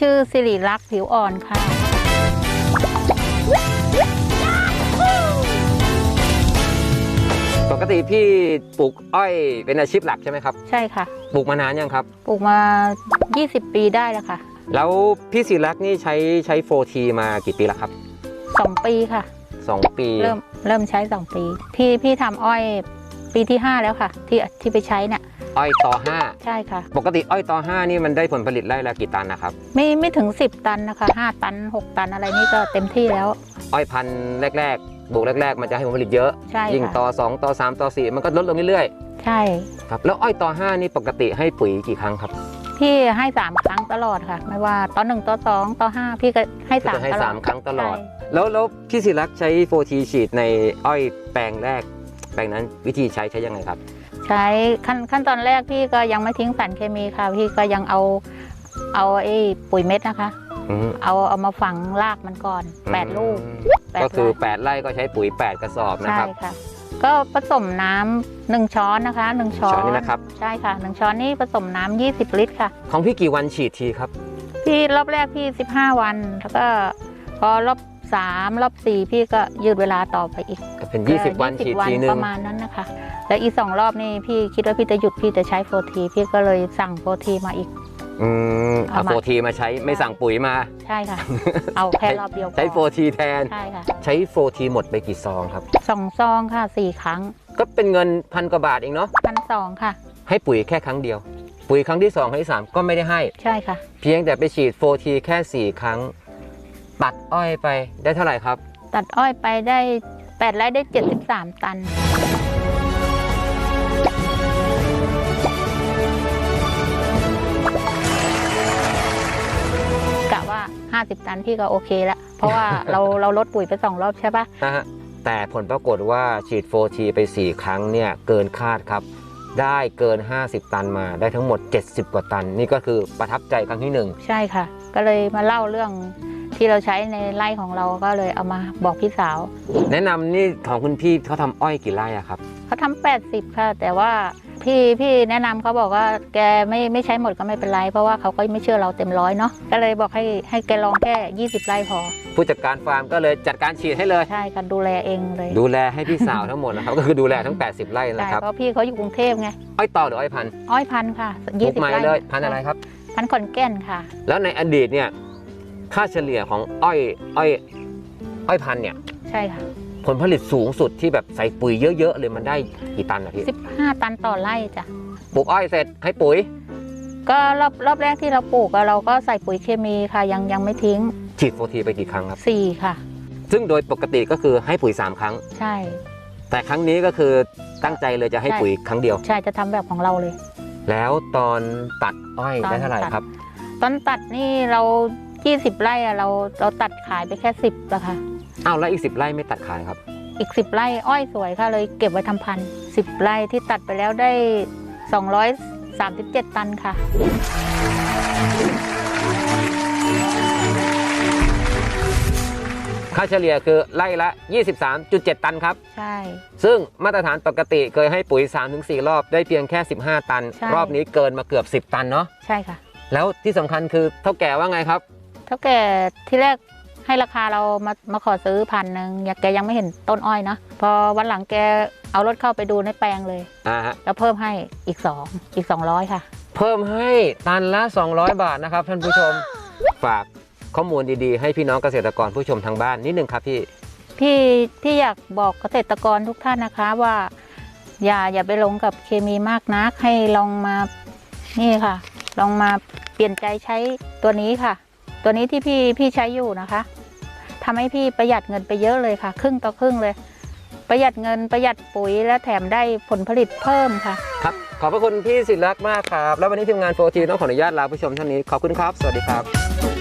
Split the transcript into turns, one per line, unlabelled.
ชื่อสิริรักษ์ผิวอ่อนค่ะ
ปกติพี่ปลูกอ้อยเป็นอาชีพหลักใช่ไหมครับ
ใช่ค่ะ
ปลูกมานานยังครับ
ปลูกมา 20 ปีได้แล้วค่ะ
แล้วพี่ศิรักษ์นี่ใช้ใช้โฟทีมากี่ปีแล้วครับ
2 ปีค่ะ
สองปี
เริ่มเริ่มใช้ 2 ปี พี่พี่ทำอ้อย ปีที่ 5 แล้วค่ะ ที่ที่ไปใช้เนี่ย
อ้อยต่อห้า
ใช่ค่ะ
ปกติอ้อยต่อห้านี่มันได้ผลผลิตไร่ละกี่ตันนะครับ
ไม่ไม่ถึง 10 ตันนะคะ 5 ตัน 6 ตันอะไรนี่ก็เต็มที่แล้ว
อ้อยพันธุ์แรกๆปลูกแรก ๆ มันจะให้ผลผลิตเยอะ
ใช่
ยิ่ง
ค่ะ
ต่อ 2 ต่อ 3 ต่อ 4 มันก็ลดลงเรื่อย
ใช่
ๆครับแล้วอ้อยต่อ5นี่ปกติให้ปุ๋ยกี่ครั้งครับ
พี่ให้3ครั้งตลอดค่ะ ไม่ว่าตอนหนึ่งตอนสองตอนห้าพี่ก็ให้
ก็จะ
3
ให้
ตลอด
สามครั้งตลอด
ใช่
แล้วแล้วพี่ศิรักษ์ใช้โฟทีฉีดในอ้อยแปลงแรก แปลงนั้นวิธีใช้ใช้ยังไงครับ
ใช้ขั้นขั้นตอนแรกพี่ก็ยังไม่ทิ้งสารเคมีค่ะ พี่ก็ยังเอาเอาไอ้ปุ๋ยเม็ดนะคะ
อืม
เอาเอามาฝังรากมันก่อน8ลูกแปด
ก็คือ
ไร่
8ไร่ก็ใช้ปุ๋ย 8 กระสอบนะ
ใช่
ครับ
ค่ะ ก็ผสมน้ำหนึ่งช้อนนะคะหนึ่งช้อน
ช้อนนี่นะครับ
ใช่ค่ะหนึ่งช้อนนี่ผสมน้ำ20 ลิตรค่ะ
ของพี่กี่วันฉีดทีครับ
พี่รอบแรกพี่ 15 วัน แล้วก็พอรอบ สามรอบสี่พี่ก็ยืดเวลาต่อไปอีก
ก็เป็น
ก็
20 วันฉีด
20
ทีนึ
ป
ง
ระมาณนั้นนะคะ แล้วอีกสองรอบนี่พี่คิดว่าพี่จะหยุดพี่จะใช้โฟทีพี่ก็เลยสั่งโฟทีมาอีก
อืมเอา
เอามา
โฟทีมาใช้ไม่สั่งปุ๋ยมา
ใช่ค่ะ เอาแค่รอบเดียวพอ
ใช้โฟทีแทน
ใช่ค่ะ
ใช้โฟทีหมดไปกี่ซองครับ
สองซองค่ะสี่ครั้ง
ก็เป็นเงินพันกว่าบาทเองเนาะ
พันสองค่ะ
ให้ปุ๋ยแค่ครั้งเดียว ปุ๋ยครั้งที่2ครั้งที่3ก็ไม่ได้ให้
ใช่ค่ะ
เพียงแต่ไปฉีดโฟทีแค่ 4 ครั้ง ตัดอ้อยไปได้เท่าไหร่ครับ
ตัดอ้อยไปได้แปดไร่ได้เจ็ดสิบสามตัน กะว่า 50 ตันพี่ก็โอเคแล้วเพราะว่าเราเราลดปุ๋ยไปสองรอบใช่ปะ
นะฮะแต่ผลปรากฏว่าฉีดโฟทีไป 4 ครั้งเนี่ยเกินคาดครับ ได้เกิน 50 ตันมาได้ทั้งหมด 70 กว่าตัน นี่ก็คือประทับใจครั้งที่หนึ่ง
ใช่ค่ะ ก็เลยมาเล่าเรื่อง ที่เราใช้ในไร่ของเราก็เลยเอามาบอกพี่สาว
แนะนำนี่ของคุณพี่เขาทำอ้อยกี่ไร่อะครับ
เขาทำแปดสิบค่ะ แต่ว่าพี่พี่แนะนำเขาบอกว่าแกไม่ไม่ใช้หมดก็ไม่เป็นไร เพราะว่าเขาก็ไม่เชื่อเราเต็มร้อยเนาะก็เลยบอกให้ให้แกลองแค่ 20 ไร่พอ
ผู้จัดการฟาร์มก็เลยจัดการฉีดให้เลย
ใช่ค่ะดูแลเองเลย
ดูแลให้พี่สาวทั้งหมดนะครับ ก็คือดูแลทั้ง 80 ไร่
ใช่
นะครับ
เพราะพี่เขาอยู่กรุงเทพไง
อ้อยต่อหรืออ้อยพันธุ์
อ้อยพันธุ์ค่ะ
ปลูก
20
ใหม่
ไร่
เลยพันธุ์อะไรครับ
พันธุ์ขอนแก่นค่ะ
แล้วในอดีตเนี่ย ค่าเฉลี่ยของอ้อยอ้อยอ้อยพันธุ์เนี่ย
ใช่ค่ะ
ผลผลิตสูงสุดที่แบบใส่ปุ๋ยเยอะๆเลยมันได้กี่ตันอะพี่
15 ตันต่อไร่จ้ะ
ปลูกอ้อยเสร็จให้ปุ๋ย
ก็รอบรอบแรกที่เราปลูกอะเราก็ใส่ปุ๋ยเคมีค่ะ ยังยังไม่ทิ้ง
ฉีดโฟทีไปกี่ครั้งครับ
4ค่ะ
ซึ่งโดยปกติก็คือให้ปุ๋ย 3 ครั้ง
ใช่
แต่ครั้งนี้ก็คือตั้งใจเลยจะให้
ใช่
ปุ๋ยครั้งเดียว
ใช่จะทำแบบของเราเลย
แล้วตอนตัดอ้อย
ตอน
ได้เท่าไหร่
ตัด
ครับ
ตอนตัดนี่เรา 20ไร่อะเราเราตัดขายไปแค่10แล้วค่ะ
อ้าวแล้วอีก10ไร่ไม่ตัดขายครับ
อีก10ไร่อ้อยสวยค่ะเลยเก็บไว้ทำพันธุ์10ไร่ที่ตัดไปแล้วได้237ตันค่ะ
ค่าเฉลี่ยคือไร่ละ 23.7 ตันครับ
ใช่
ซึ่งมาตรฐานปกติเคยให้ปุ๋ย 3-4 รอบได้เพียงแค่ 15 ตัน
ใช่
รอบนี้เกินมาเกือบ 10 ตันเนาะ
ใช่ค่ะ
แล้วที่สำคัญคือเท่าแก่ว่าไงครับ
เท่าแก่ที่แรกให้ราคาเรามามาขอซื้อพันหนึ่งอยากแกยังไม่เห็นต้นอ้อยนะพอวันหลังแกเอารถเข้าไปดูในแปลงเลย
อ่าฮะ
แล้วเพิ่มให้อีก2อีก 200 ค่ะ
เพิ่มให้ตันละ 200 บาทนะครับท่านผู้ชมฝากข้อมูลดีๆ ให้พี่น้องเกษตรกรผู้ชมทางบ้านนิดนึงครับพี่
พี่พี่อยากบอกเกษตรกรทุกท่านนะคะว่า อย่าอย่าไปหลงกับเคมีมากนักให้ลองมานี่ค่ะ ลองมาเปลี่ยนใจใช้ตัวนี้ค่ะ ตัวนี้ที่พี่พี่ใช้อยู่นะคะทำให้พี่ประหยัดเงินไปเยอะเลยค่ะ ครึ่งต่อครึ่งเลย ประหยัดเงินประหยัดปุ๋ยและแถมได้ผลผลิตเพิ่มค่ะ
ครับขอบพระคุณพี่ศิลักษ์มากครับ แล้ววันนี้ทีมงานโฟทีต้องขออนุญาตลาผู้ชมท่านนี้ขอบคุณครับ สวัสดีครับ